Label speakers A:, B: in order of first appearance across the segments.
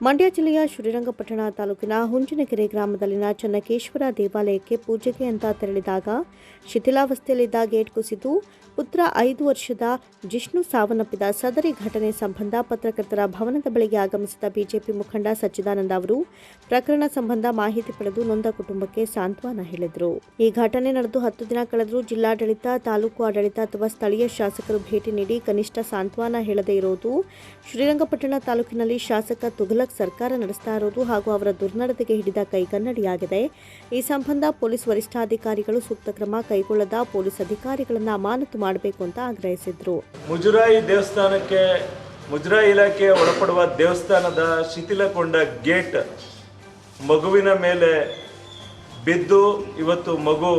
A: ಮಂಡ್ಯ ಜಿಲ್ಲೆಯ ಶ್ರೀರಂಗಪಟ್ಟಣ ತಾಲೂಕಿನ ಹುಂಚಿನಕೆರೆ ಗ್ರಾಮದಲ್ಲಿನ ಚನ್ನಕೇಶ್ವರ ದೇವಾಲಯಕ್ಕೆ ಪೂಜೆಗೆ ಅಂತ ತೆರಳಿದಾಗ ಶಿಥಿಲಾವಸ್ಥೆಯಲ್ಲಿದ್ದ ಗೇಟ್ ಕುಸಿದು ಪುತ್ರ ಐದು ವರ್ಷದ ಜಿಷ್ಣು ಸಾವನ್ನಪ್ಪಿದ ಸದರಿ ಘಟನೆ ಸಂಬಂಧ ಪತ್ರಕರ್ತರ ಭವನದ ಬಳಿಗೆ ಆಗಮಿಸಿದ ಬಿಜೆಪಿ ಮುಖಂಡ ಸಚ್ಚಿದಾನಂದ ಅವರು, ಪ್ರಕರಣ ಸಂಬಂಧ ಮಾಹಿತಿ ಪಡೆದು ನೊಂದ ಕುಟುಂಬಕ್ಕೆ ಸಾಂತ್ವನ ಹೇಳಿದರು. ಈ ಘಟನೆ ನಡೆದು ಹತ್ತು ದಿನ ಕಳೆದರೂ ಜಿಲ್ಲಾಡಳಿತ, ತಾಲೂಕು ಆಡಳಿತ ಅಥವಾ ಸ್ಥಳೀಯ ಶಾಸಕರು ಭೇಟಿ ನೀಡಿ ಕನಿಷ್ಠ ಸಾಂತ್ವನ ಹೇಳದೇ ಇರುವುದು ಶ್ರೀರಂಗಪಟ್ಟಣ ತಾಲೂಕಿನಲ್ಲಿ ಶಾಸಕ ತುಘಲಕ್ ಸರ್ಕಾರ ನಡೆಸ್ತಾ ಇರೋದು ಹಾಗೂ ಅವರ ದುರ್ನಡತೆಗೆ ಹಿಡಿದ ಕೈಗನ್ನಡಿಯಾಗಿದೆ ಈ ಸಂಬಂಧ ಪೊಲೀಸ್ ವರಿಷ್ಠಾಧಿಕಾರಿಗಳು ಸೂಕ್ತ ಕ್ರಮ ಕೈಗೊಳ್ಳದ ಪೊಲೀಸ್ ಅಧಿಕಾರಿಗಳನ್ನು ಅಮಾನತು ಮಾಡಬೇಕು ಅಂತ ಆಗ್ರಹಿಸಿದ್ರು.
B: ಮುಜರಾಯಿ ದೇವಸ್ಥಾನಕ್ಕೆ, ಮುಜರಾಯಿ ಇಲಾಖೆ ಒಳಪಡುವ ದೇವಸ್ಥಾನದ ಶಿಥಿಲಗೊಂಡ ಗೇಟ್ ಮಗುವಿನ ಮೇಲೆ ಬಿದ್ದು ಇವತ್ತು ಮಗು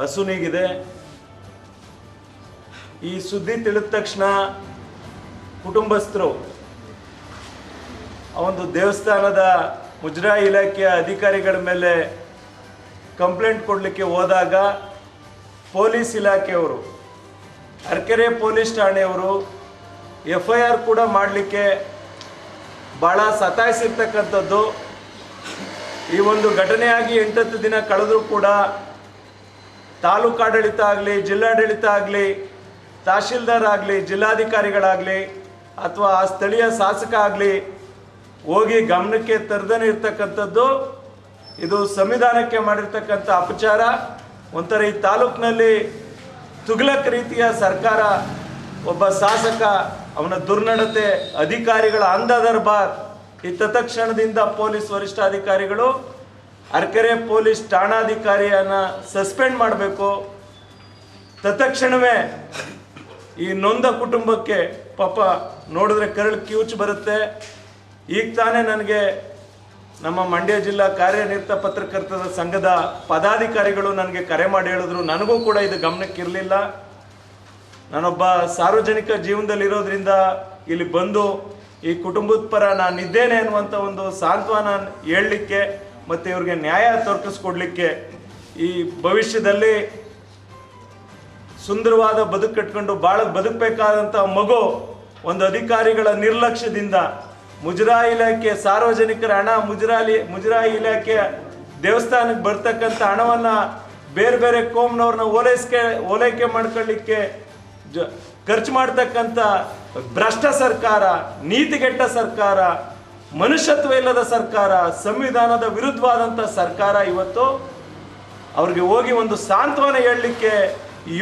B: ಹಸುನಿಗಿದೆ. ಈ ಸುದ್ದಿ ತಿಳಿದ ತಕ್ಷಣ ಕುಟುಂಬಸ್ಥರು ಒಂದು ದೇವಸ್ಥಾನದ ಮುಜರಾಯಿ ಇಲಾಖೆಯ ಅಧಿಕಾರಿಗಳ ಮೇಲೆ ಕಂಪ್ಲೇಂಟ್ ಕೊಡಲಿಕ್ಕೆ ಹೋದಾಗ ಪೊಲೀಸ್ ಇಲಾಖೆಯವರು, ಅರ್ಕೆರೆ ಪೊಲೀಸ್ ಠಾಣೆಯವರು ಎಫ್ ಐ ಆರ್ ಕೂಡ ಮಾಡಲಿಕ್ಕೆ ಭಾಳ ಸತಾಯಿಸಿರ್ತಕ್ಕಂಥದ್ದು. ಈ ಒಂದು ಘಟನೆಯಾಗಿ ಎಂಟತ್ತು ದಿನ ಕಳೆದರೂ ಕೂಡ ತಾಲೂಕಾಡಳಿತ ಆಗಲಿ, ಜಿಲ್ಲಾಡಳಿತ ಆಗಲಿ, ತಹಶೀಲ್ದಾರ್ ಆಗಲಿ, ಜಿಲ್ಲಾಧಿಕಾರಿಗಳಾಗಲಿ, ಅಥವಾ ಆ ಸ್ಥಳೀಯ ಶಾಸಕ ಆಗಲಿ ಹೋಗಿ ಗಮನಕ್ಕೆ ತರದೇ ಇರ್ತಕ್ಕಂಥದ್ದು, ಇದು ಸಂವಿಧಾನಕ್ಕೆ ಮಾಡಿರ್ತಕ್ಕಂಥ ಅಪಚಾರ. ಒಂಥರ ಈ ತಾಲೂಕಿನಲ್ಲಿ ತುಗ್ಲಕ್ ರೀತಿಯ ಸರ್ಕಾರ ಒಬ್ಬ ಶಾಸಕ, ಅವನ ದುರ್ನಡತೆ, ಅಧಿಕಾರಿಗಳ ಅಂದ ದರ್ಬಾರ್, ಈ ತತ್ಕ್ಷಣದಿಂದ ಪೊಲೀಸ್ ವರಿಷ್ಠಾಧಿಕಾರಿಗಳು ಅರ್ಕೆರೆ ಪೊಲೀಸ್ ಠಾಣಾಧಿಕಾರಿಯನ್ನ ಸಸ್ಪೆಂಡ್ ಮಾಡಬೇಕು. ತತ್ಕ್ಷಣವೇ ಈ ನೊಂದ ಕುಟುಂಬಕ್ಕೆ ಪಾಪ ನೋಡಿದ್ರೆ ಕರಳು ಕಿವುಚು ಬರುತ್ತೆ. ಈಗ ತಾನೇ ನನಗೆ ನಮ್ಮ ಮಂಡ್ಯ ಜಿಲ್ಲಾ ಕಾರ್ಯನಿರತ ಪತ್ರಕರ್ತರ ಸಂಘದ ಪದಾಧಿಕಾರಿಗಳು ನನಗೆ ಕರೆ ಮಾಡಿ ಹೇಳಿದ್ರು. ನನಗೂ ಕೂಡ ಇದು ಗಮನಕ್ಕಿರಲಿಲ್ಲ. ನಾನೊಬ್ಬ ಸಾರ್ವಜನಿಕ ಜೀವನದಲ್ಲಿರೋದ್ರಿಂದ ಇಲ್ಲಿ ಬಂದು ಈ ಕುಟುಂಬದ ಪರ ನಾನಿದ್ದೇನೆ ಅನ್ನುವಂಥ ಒಂದು ಸಾಂತ್ವನ ಹೇಳಲಿಕ್ಕೆ ಮತ್ತು ಇವ್ರಿಗೆ ನ್ಯಾಯ ದೊರಕಿಸ್ಕೊಡ್ಲಿಕ್ಕೆ ಈ ಭವಿಷ್ಯದಲ್ಲಿ ಸುಂದರವಾದ ಬದುಕು ಕಟ್ಕೊಂಡು ಬಾಳ ಬದುಕಬೇಕಾದಂಥ ಮಗು ಒಂದು ಅಧಿಕಾರಿಗಳ ನಿರ್ಲಕ್ಷ್ಯದಿಂದ ಮುಜರಾಯಿ ಇಲಾಖೆ ಸಾರ್ವಜನಿಕರ ಹಣ ಮುಜರಾಲಿ ಮುಜರಾಯಿ ಇಲಾಖೆ ದೇವಸ್ಥಾನಕ್ಕೆ ಬರ್ತಕ್ಕಂಥ ಹಣವನ್ನು ಬೇರೆ ಬೇರೆ ಕೋಮ್ನವ್ರನ್ನ ಓಲೈಸ್ಕೆ, ಓಲೈಕೆ ಮಾಡ್ಕೊಳ್ಳಿಕ್ಕೆ ಜ, ಖರ್ಚು ಮಾಡ್ತಕ್ಕಂಥ ಭ್ರಷ್ಟ ಸರ್ಕಾರ, ನೀತಿಗೆಟ್ಟ ಸರ್ಕಾರ, ಮನುಷ್ಯತ್ವ ಇಲ್ಲದ ಸರ್ಕಾರ, ಸಂವಿಧಾನದ ವಿರುದ್ಧವಾದಂಥ ಸರ್ಕಾರ ಇವತ್ತು ಅವ್ರಿಗೆ ಹೋಗಿ ಒಂದು ಸಾಂತ್ವನ ಹೇಳಲಿಕ್ಕೆ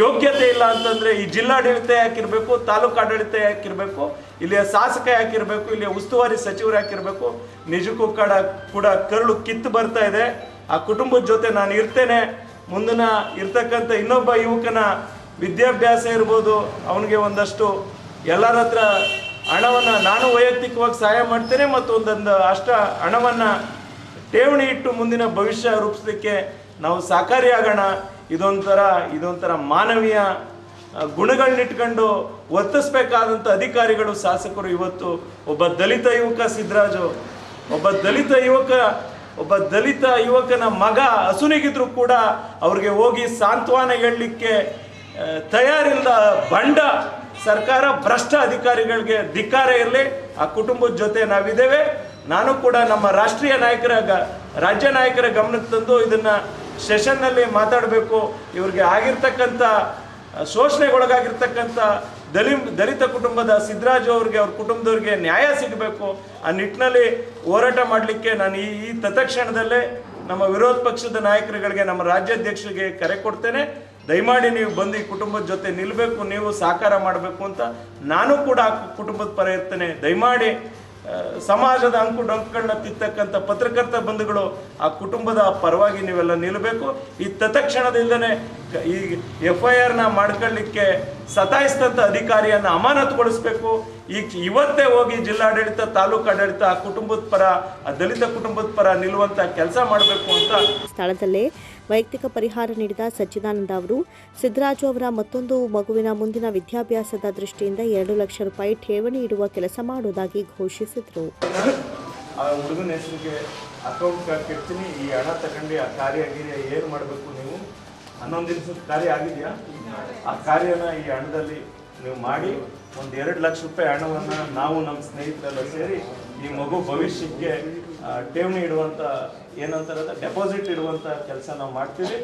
B: ಯೋಗ್ಯತೆ ಇಲ್ಲ ಅಂತಂದ್ರೆ ಈ ಜಿಲ್ಲಾಡಳಿತ ಯಾಕಿರ್ಬೇಕು, ತಾಲೂಕು ಆಡಳಿತ ಯಾಕಿರ್ಬೇಕು, ಇಲ್ಲಿಯ ಶಾಸಕ ಯಾಕಿರ್ಬೇಕು, ಇಲ್ಲಿಯ ಉಸ್ತುವಾರಿ ಸಚಿವರು ಯಾಕಿರ್ಬೇಕು, ನಿಜಕ್ಕೂ ಕಡ ಕೂಡ ಕರುಳು ಕಿತ್ತು ಬರ್ತಾ ಇದೆ. ಆ ಕುಟುಂಬದ ಜೊತೆ ನಾನು ಇರ್ತೇನೆ. ಮುಂದಿನ ಇರ್ತಕ್ಕಂಥ ಇನ್ನೊಬ್ಬ ಯುವಕನ ವಿದ್ಯಾಭ್ಯಾಸ ಇರ್ಬೋದು, ಅವನಿಗೆ ಒಂದಷ್ಟು ಎಲ್ಲರ ಹತ್ರ ಹಣವನ್ನು ನಾನು ವೈಯಕ್ತಿಕವಾಗಿ ಸಹಾಯ ಮಾಡ್ತೇನೆ ಮತ್ತು ಒಂದೊಂದು ಅಷ್ಟ ಹಣವನ್ನು ಠೇವಣಿ ಇಟ್ಟು ಮುಂದಿನ ಭವಿಷ್ಯ ರೂಪಿಸಲಿಕ್ಕೆ ನಾವು ಸಹಕಾರಿಯಾಗೋಣ ಇದೊಂಥರ ಇದೊಂಥರ ಮಾನವೀಯ ಗುಣಗಳನ್ನಿಟ್ಕೊಂಡು ವರ್ತಿಸ್ಬೇಕಾದಂಥ ಅಧಿಕಾರಿಗಳು, ಶಾಸಕರು ಇವತ್ತು ಒಬ್ಬ ದಲಿತ ಯುವಕ ಸಿದ್ದರಾಜು ಒಬ್ಬ ದಲಿತ ಯುವಕ, ಒಬ್ಬ ದಲಿತ ಯುವಕನ ಮಗ ಹಸುನಿಗಿದ್ರು ಕೂಡ ಅವ್ರಿಗೆ ಹೋಗಿ ಸಾಂತ್ವನ ಹೇಳಲಿಕ್ಕೆ ತಯಾರಿಲ್ಲ ತಯಾರಿಲ್ಲದ ಬಂಡ ಸರ್ಕಾರ ಭ್ರಷ್ಟ ಅಧಿಕಾರಿಗಳಿಗೆ ಧಿಕ್ಕಾರ ಇರಲಿ. ಆ ಕುಟುಂಬದ ಜೊತೆ ನಾವಿದ್ದೇವೆ. ನಾನು ಕೂಡ ನಮ್ಮ ರಾಷ್ಟ್ರೀಯ ನಾಯಕರ ರಾಜ್ಯ ನಾಯಕರ ಗಮನಕ್ಕೆ ತಂದು ಇದನ್ನ ಸೆಷನ್ನಲ್ಲಿ ಮಾತಾಡಬೇಕು. ಇವ್ರಿಗೆ ಆಗಿರ್ತಕ್ಕಂಥ ಶೋಷಣೆಗೊಳಗಾಗಿರ್ತಕ್ಕಂಥ ದಲಿ, ದಲಿತ ಕುಟುಂಬದ ಸಿದ್ದರಾಜು ಅವ್ರಿಗೆ, ಅವ್ರ ಕುಟುಂಬದವ್ರಿಗೆ ನ್ಯಾಯ ಸಿಗಬೇಕು. ಆ ನಿಟ್ಟಿನಲ್ಲಿ ಹೋರಾಟ ಮಾಡಲಿಕ್ಕೆ ನಾನು ಈ ಈ ತತ್ಕ್ಷಣದಲ್ಲೇ ನಮ್ಮ ವಿರೋಧ ಪಕ್ಷದ ನಾಯಕರುಗಳಿಗೆ, ನಮ್ಮ ರಾಜ್ಯಾಧ್ಯಕ್ಷರಿಗೆ ಕರೆ ಕೊಡ್ತೇನೆ. ದಯಮಾಡಿ ನೀವು ಬಂದು ಈ ಕುಟುಂಬದ ಜೊತೆ ನಿಲ್ಲಬೇಕು ನೀವು ಸಹಕಾರ ಮಾಡಬೇಕು ಅಂತ ನಾನು ಕೂಡ ಕುಟುಂಬದ ಪರ ಇರ್ತೇನೆ ದಯಮಾಡಿ ಸಮಾಜದ ಅಂಕು ಡೊಂಕುಗಳನ್ನ ತಿತ್ತಕ್ಕಂಥ ಪತ್ರಕರ್ತ ಬಂಧುಗಳು ಆ ಕುಟುಂಬದ ಪರವಾಗಿ ನೀವೆಲ್ಲ ನಿಲ್ಲಬೇಕು. ಈ ತತ್ಕ್ಷಣದಿಂದನೇ ಈ ಎಫ್ ಐ ಆರ್ನ ಮಾಡ್ಕೊಳ್ಳಿಕ್ಕೆ ಸತಾಯಿಸಿದಂಥ ಅಧಿಕಾರಿಯನ್ನು ಅಮಾನತುಗೊಳಿಸ್ಬೇಕು. ಈ ಇವತ್ತೇ ಹೋಗಿ ಜಿಲ್ಲಾಡಳಿತ, ತಾಲೂಕು ಆಡಳಿತ ಆ ಕುಟುಂಬದ ಪರ, ಆ ದಲಿತ ಕುಟುಂಬದ ಪರ ನಿಲ್ಲುವಂಥ ಕೆಲಸ ಮಾಡಬೇಕು ಅಂತ.
A: ಸ್ಥಳದಲ್ಲೇ ವೈಯಕ್ತಿಕ ಪರಿಹಾರ ನೀಡಿದ ಸಚ್ಚಿದಾನಂದ ಅವರು, ಸಿದ್ದರಾಜು ಅವರ ಮತ್ತೊಂದು ಮಗುವಿನ ಮುಂದಿನ ವಿದ್ಯಾಭ್ಯಾಸದ ದೃಷ್ಟಿಯಿಂದ ಎರಡು ಲಕ್ಷ ರೂಪಾಯಿ ಠೇವಣಿ ಇಡುವ ಕೆಲಸ ಮಾಡುವುದಾಗಿ ಘೋಷಿಸಿದರು.
B: ಹುಡುಗನ ಅಕೌಂಟ್ ಈ ಹಣ ಆ ಕಾರ್ಯ ಏನು ಮಾಡಬೇಕು ನೀವು? ಹನ್ನೊಂದು ದಿವಸದ ಕಾರ್ಯ ಆಗಿದೆಯಾ? ಆ ಕಾರ್ಯನ ಈ ಹಣದಲ್ಲಿ ನೀವು ಮಾಡಿ ಒಂದು ಎರಡು ಲಕ್ಷ ರೂಪಾಯಿ ಹಣವನ್ನು ನಾವು ನಮ್ಮ ಸ್ನೇಹಿತರೆಲ್ಲ ಸೇರಿ ಈ ಮಗು ಭವಿಷ್ಯಕ್ಕೆ ಠೇವಣಿ ಇಡುವಂತ ಏನಂತಾರೆ ಡೆಪಾಸಿಟ್ ಇಡುವಂಥ ಕೆಲಸ ನಾವು ಮಾಡ್ತೀವಿ.